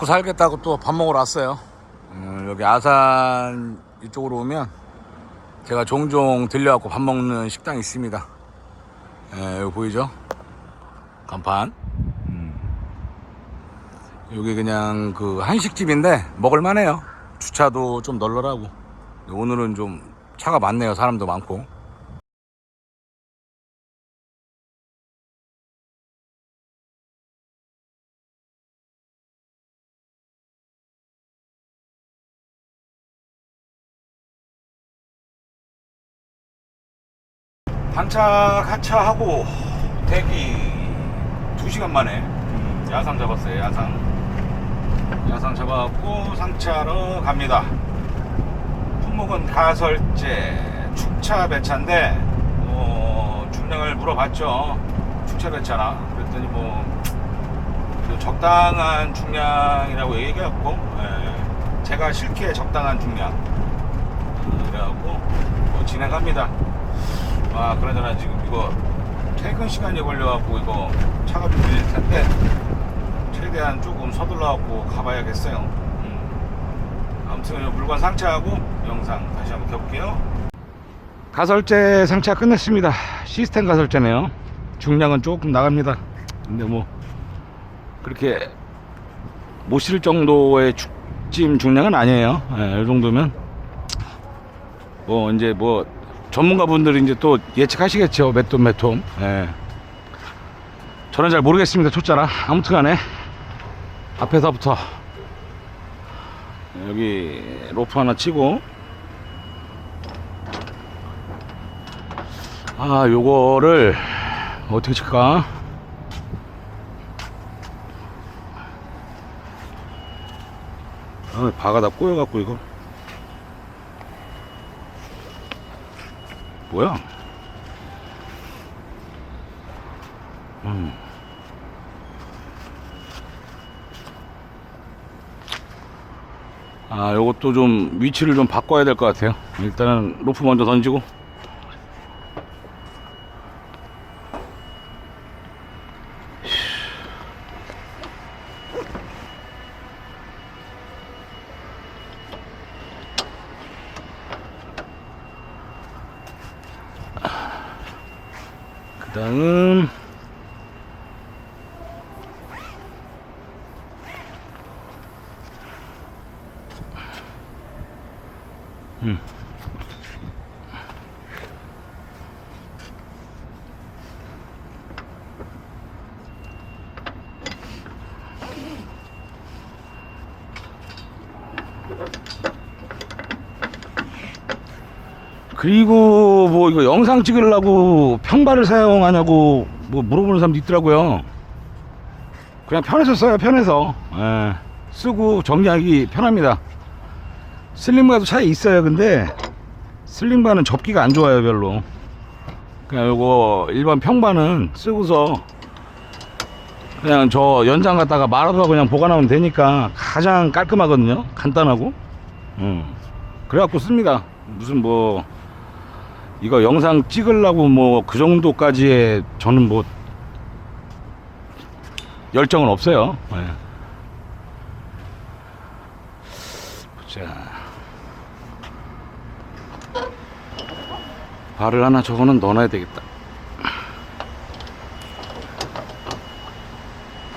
먹고 살겠다고 또 밥 먹으러 왔어요. 음, 여기 아산 이쪽으로 오면 제가 종종 들려갖고 밥 먹는 식당이 있습니다. 예, 여기 보이죠? 간판. 음. 여기 그냥 그 한식집인데 먹을만해요. 주차도 좀 널널하고. 오늘은 좀 차가 많네요. 사람도 많고. 반차 하차하고 대기 2시간 만에 음, 야상 잡았어요 야상. 야상 잡아갖고 상차로 갑니다. 품목은 가설제 축차 배차인데 어, 중량을 물어봤죠. 축차 배차나 그랬더니 뭐그 적당한 중량이라고 얘기해갖고 예, 제가 싫게 적당한 중량 그래갖고 뭐 진행합니다 아 그러잖아 지금 이거 퇴근 시간이 걸려갖고 이거 차가 좀 밀릴 텐데 최대한 조금 서둘러갖고 가봐야겠어요. 음. 아무튼 물건 상차하고 영상 다시 한번 켜볼게요. 가설제 상차 끝냈습니다. 시스템 가설제네요. 중량은 조금 나갑니다. 근데 뭐 그렇게 못 실을 정도의 죽짐 중량은 아니에요. 예, 이 정도면 뭐 이제 뭐 전문가분들이 이제 또 예측하시겠죠 몇톤 몇톤 예. 저는 잘 모르겠습니다 초짜라. 아무튼 간에 앞에서부터 여기 로프 하나 치고. 아 요거를 어떻게 칠까? 아 바가 다 꼬여갖고 이거 뭐야? 음. 아, 요것도 좀 위치를 좀 바꿔야 될 것 같아요. 일단은 로프 먼저 던지고. 그 다음 음. 그리고 뭐 이거 영상 찍으려고 평발을 사용하냐고 뭐 물어보는 사람도 있더라고요. 그냥 편해서 써요, 편해서. 예, 쓰고 정리하기 편합니다. 슬림바도 차에 있어요, 근데 슬림바는 접기가 안 좋아요, 별로. 그냥 요거 일반 평바는 쓰고서 그냥 저 연장 갖다가 말아서 그냥 보관하면 되니까 가장 깔끔하거든요. 간단하고. 음. 그래갖고 씁니다. 무슨 뭐 이거 영상 찍으려고 뭐 그 정도까지의 저는 뭐 열정은 없어요. 예. 보자. 발을 하나 저거는 넣어놔야 되겠다.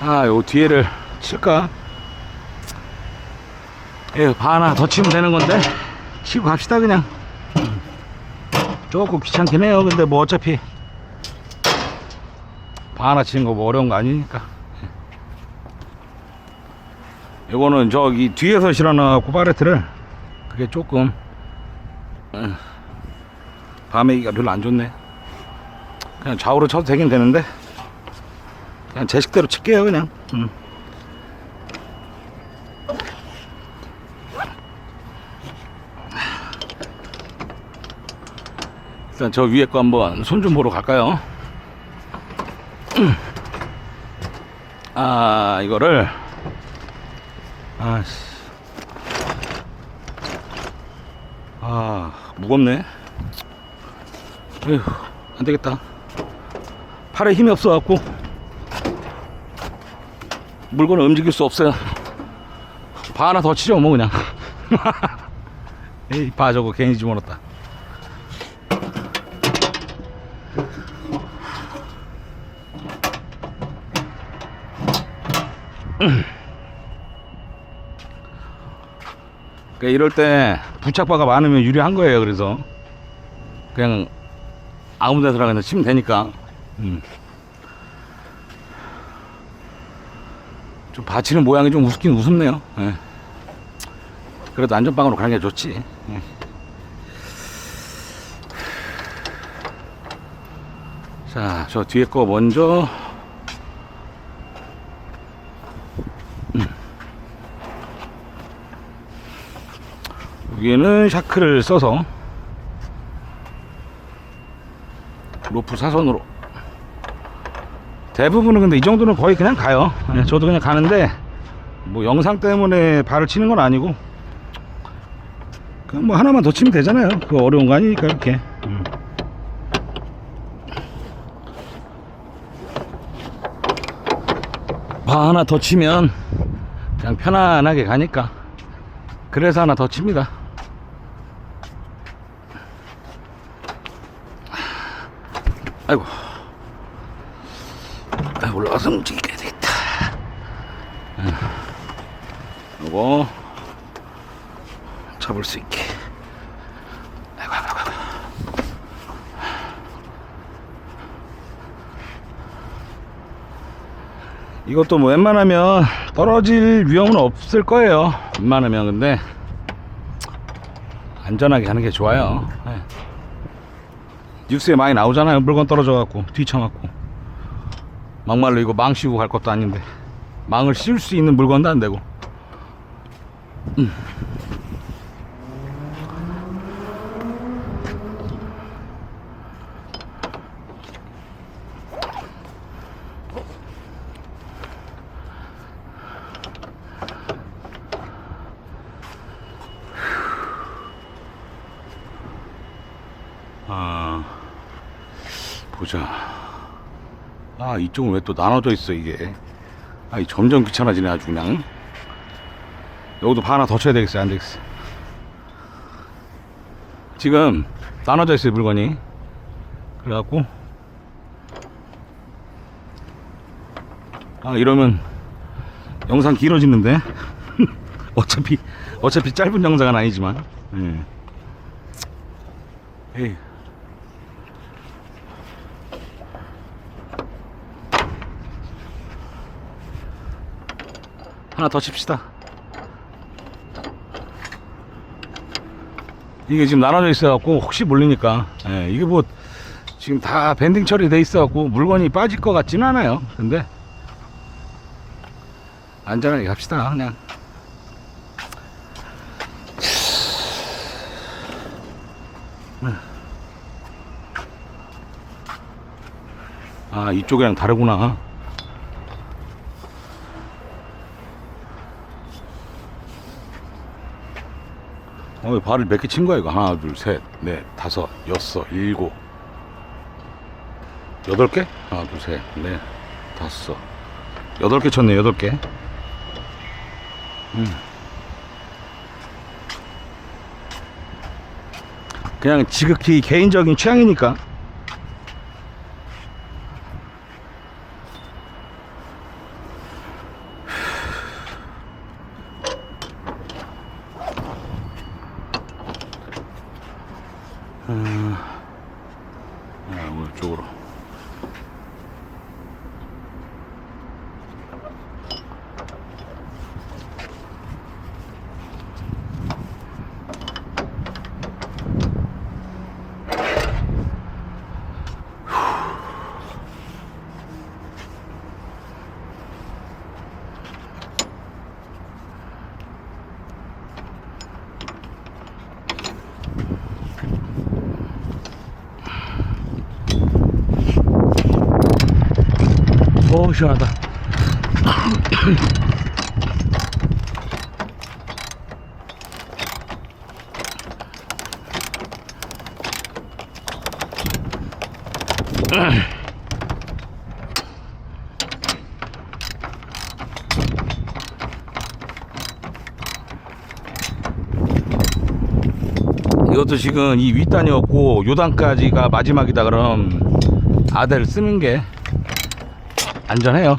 아, 요 뒤에를 칠까? 예, 바 하나 더 치면 되는 건데 치고 갑시다 그냥. 조금 귀찮긴 해요. 근데 뭐 어차피 바 하나 치는 거 뭐 어려운 거 아니니까. 이거는 저기 뒤에서 실어놔갖고 바레트를 그게 조금 어, 밤에기가 별로 안 좋네. 그냥 좌우로 쳐도 되긴 되는데 그냥 제 식대로 칠게요 그냥. 음. 일단 저 위에 거 한번 손 좀 보러 갈까요? 음. 아 이거를 아씨 아 무겁네. 에휴 안되겠다. 팔에 힘이 없어갖고 물건을 움직일 수 없어요. 바 하나 더 치죠 뭐 그냥. 에이 바 저거 괜히 집어넣었다 그러니까 이럴 때 부착바가 많으면 유리한 거예요 그래서 그냥 아무 데서나 그냥 치면 되니까 음. 좀 받치는 모양이 좀 우습긴 우습네요 예. 그래도 안전방으로 가는 게 좋지 예. 자, 저 뒤에 거 먼저 위에는 샤크를 써서 로프 사선으로. 대부분은 근데 이 정도는 거의 그냥 가요. 네, 저도 그냥 가는데 뭐 영상 때문에 발을 치는 건 아니고 그냥 뭐 하나만 더 치면 되잖아요. 그 어려운 거 아니니까 이렇게. 음. 바 하나 더 치면 그냥 편안하게 가니까 그래서 하나 더 칩니다 아이고. 아, 올라가서 움직여야 되겠다. 아, 요거 잡을 수 있게. 아이고 아이고 아이고. 이것도 뭐 웬만하면 떨어질 위험은 없을 거예요. 웬만하면 근데 안전하게 하는 게 좋아요. 네. 뉴스에 많이 나오잖아요. 물건 떨어져 갖고 뒤쳐갖고. 막말로 이거 망 씌우고 갈 것도 아닌데. 망을 씌울 수 있는 물건도 안 되고. 음. 보자. 아 이쪽은 왜 또 나눠져 있어 이게? 아이 점점 귀찮아지네 아주 그냥. 여기도 바 하나 더 쳐야 되겠어 안 되겠어? 지금 나눠져 있어요 물건이. 그래갖고. 아 이러면 영상 길어지는데? 어차피 어차피 짧은 영상은 아니지만. 예. 에이. 하나 더 칩시다. 이게 지금 나눠져 있어 갖고 혹시 몰리니까 예, 이게 뭐 지금 다 밴딩 처리돼 있어 갖고 물건이 빠질 것 같지는 않아요. 근데 안전하게 갑시다 그냥. 아 이쪽이랑 다르구나. 어, 발을 몇 개 친 거야, 이거? 하나, 둘, 셋, 넷, 다섯, 여섯, 일곱, 여덟 개? 하나, 둘, 셋, 넷, 다섯, 여덟 개 쳤네, 여덟 개. 음. 그냥 지극히 개인적인 취향이니까. 어 시원하다. 이것도 지금 이 윗단이었고 요단까지가 마지막이다 그럼 아대를 쓰는 게 안전해요.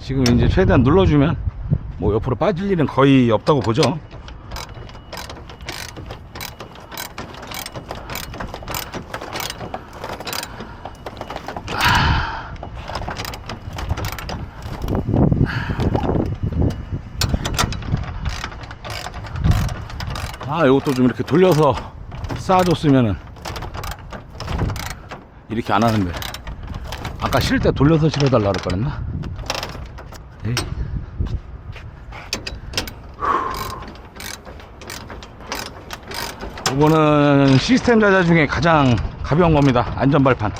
지금 이제 최대한 눌러주면 뭐 옆으로 빠질 일은 거의 없다고 보죠? 아 이것도 좀 이렇게 돌려서 쌓아줬으면은 이렇게 안 하는데 아까 실 때 돌려서 실어달라 그랬거랬나? 에이. 이거는 시스템 자자 중에 가장 가벼운 겁니다. 안전발판.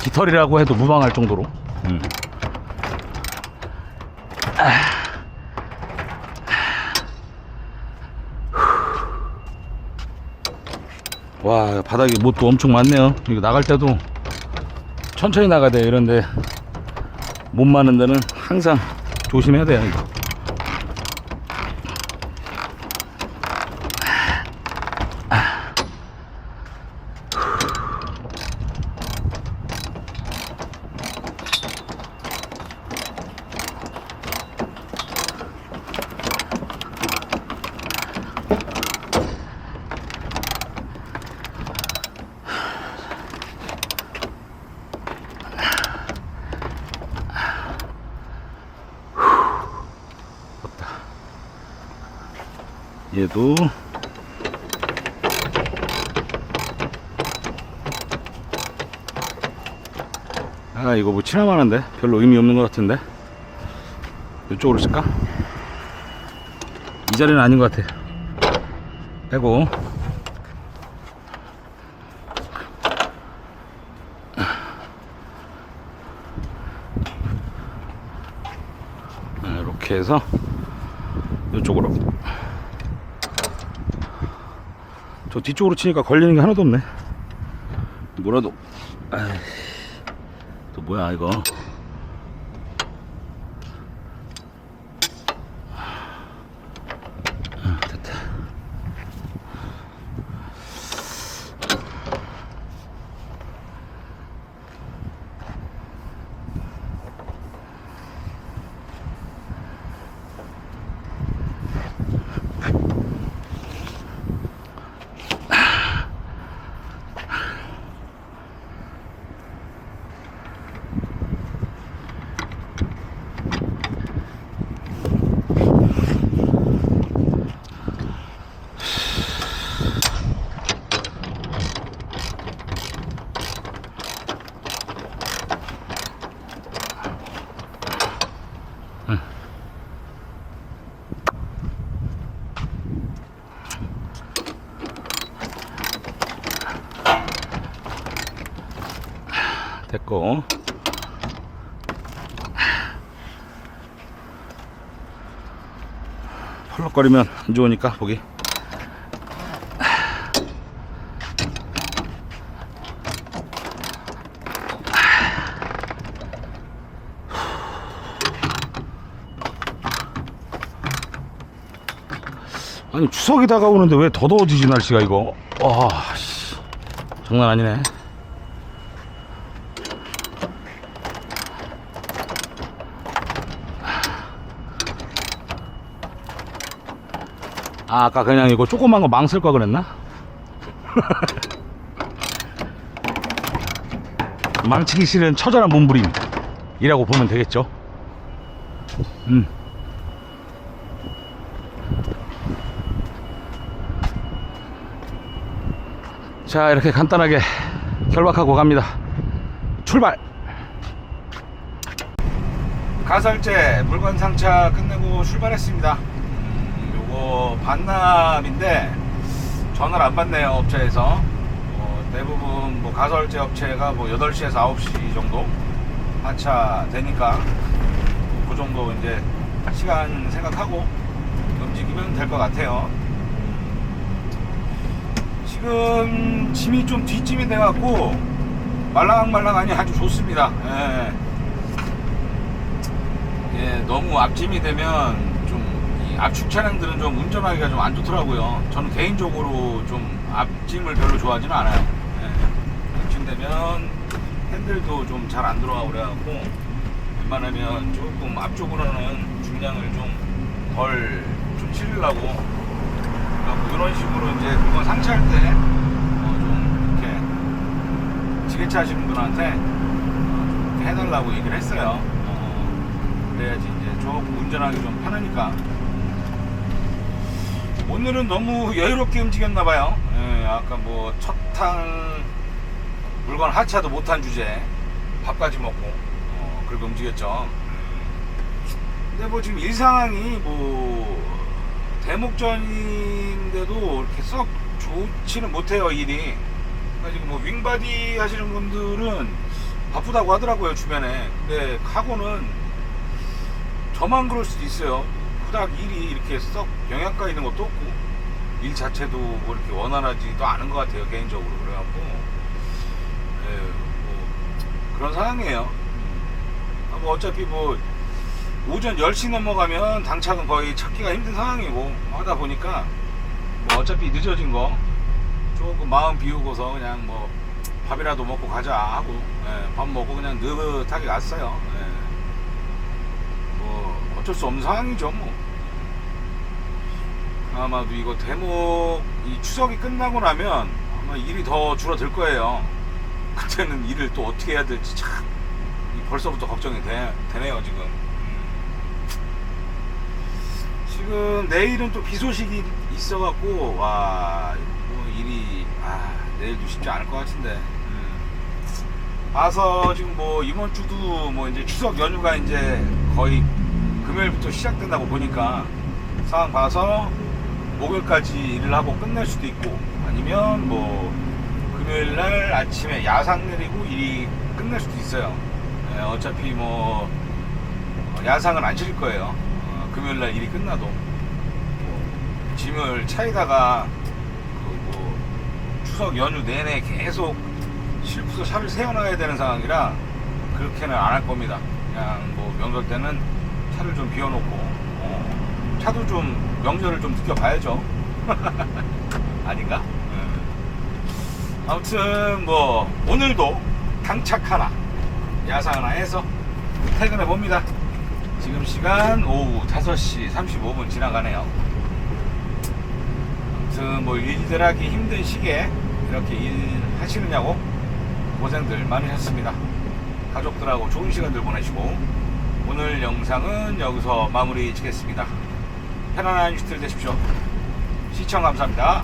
깃털이라고 해도 무방할 정도로. 음. 와 바닥에 못도 엄청 많네요. 이거 나갈 때도 천천히 나가야 돼요 이런데. 못 마는 데는 항상 조심해야 돼요 이거 얘도. 아 이거 뭐 칠하만한데? 별로 의미 없는 것 같은데? 이쪽으로 쓸까? 이 자리는 아닌 것 같아. 빼고. 아, 이렇게 해서 이쪽으로 저 뒤쪽으로 치니까 걸리는 게 하나도 없네. 뭐라도. 아이씨 또 뭐야 이거 아, 됐다 됐고 펄럭거리면 안 좋으니까 보기. 아니 추석이 다가오는데 왜 더 더워지지 날씨가 이거? 와 씨. 장난 아니네 아, 아까 그냥 이거 조그만 거 망 쓸 거 그랬나? 망치기 싫은 처절한 몸부림이라고 보면 되겠죠. 음. 자, 이렇게 간단하게 결박하고 갑니다. 출발! 가설제 물건 상차 끝내고 출발했습니다. 요거 반납인데 전화를 안 받네요 업체에서. 어, 대부분 뭐 가설제 업체가 뭐 8시에서 9시 정도 하차 되니까 그 정도 이제 시간 생각하고 움직이면 될 것 같아요. 지금 짐이 좀 뒷짐이 돼갖고 말랑말랑하니 아주 좋습니다. 예. 예, 너무 앞짐이 되면 압축 차량들은 좀 운전하기가 좀 안 좋더라고요. 저는 개인적으로 좀 앞짐을 별로 좋아하지는 않아요. 예. 앞짐되면 핸들도 좀 잘 안 들어가고 그래갖고 웬만하면 조금 앞쪽으로는 중량을 좀 덜좀 치르려고 그래갖고 이런 식으로 이제 물건 상차할 때 어, 좀 이렇게 지게차 하시는 분한테 어, 좀 해달라고 얘기를 했어요. 어, 그래야지 이제 조금 운전하기 좀 편하니까. 오늘은 너무 여유롭게 움직였나 봐요. 예, 아까 뭐 첫탕 물건 하차도 못한 주제 밥까지 먹고 어, 그렇게 움직였죠. 근데 뭐 지금 일 상황이 뭐 대목전인데도 이렇게 썩 좋지는 못해요 일이. 그러니까 지금 뭐 윙바디 하시는 분들은 바쁘다고 하더라고요 주변에. 근데 카고는 저만 그럴 수도 있어요. 그닥 일이 이렇게 썩 영향가 있는 것도 없고 일 자체도 뭐 이렇게 원활하지도 않은 것 같아요 개인적으로 그래갖고 예, 뭐 그런 상황이에요. 아, 뭐 어차피 뭐 오전 10시 넘어가면 당착은 거의 찾기가 힘든 상황이고 하다 보니까 뭐 어차피 늦어진 거 조금 마음 비우고서 그냥 뭐 밥이라도 먹고 가자 하고 예, 밥 먹고 그냥 느긋하게 갔어요. 예. 뭐 어쩔 수 없는 상황이죠 뭐. 아마도 이거 대목 이 추석이 끝나고 나면 아마 일이 더 줄어들 거예요. 그때는 일을 또 어떻게 해야 될지 참이 벌써부터 걱정이 되, 되네요 지금. 음. 지금 내일은 또 비 소식이 있어갖고 와 뭐 일이 아 내일도 쉽지 않을 것 같은데. 음. 봐서 지금 뭐 이번 주도 뭐 이제 추석 연휴가 이제 거의 금요일부터 시작된다고 보니까 상황 봐서 목요일까지 일을 하고 끝낼 수도 있고 아니면 뭐 금요일 날 아침에 야상 내리고 일이 끝날 수도 있어요. 예, 어차피 뭐 어, 야상은 안 치를 거예요. 어, 금요일 날 일이 끝나도 뭐 짐을 차에다가 그 뭐 추석 연휴 내내 계속 실고서 차를 세워놔야 되는 상황이라 그렇게는 안 할 겁니다. 그냥 뭐 명절 때는 차를 좀 비워놓고 어, 차도 좀 명절을 좀 느껴봐야죠. 아닌가? 음. 아무튼 뭐 오늘도 당착 하나 야상 하나 해서 퇴근해 봅니다. 지금 시간 오후 5시 35분 지나가네요. 아무튼 뭐 일들 하기 힘든 시기에 이렇게 일 하시느냐고 고생들 많으셨습니다. 가족들하고 좋은 시간들 보내시고 오늘 영상은 여기서 마무리 짓겠습니다. 편안한 휴식들 되십시오. 시청 감사합니다.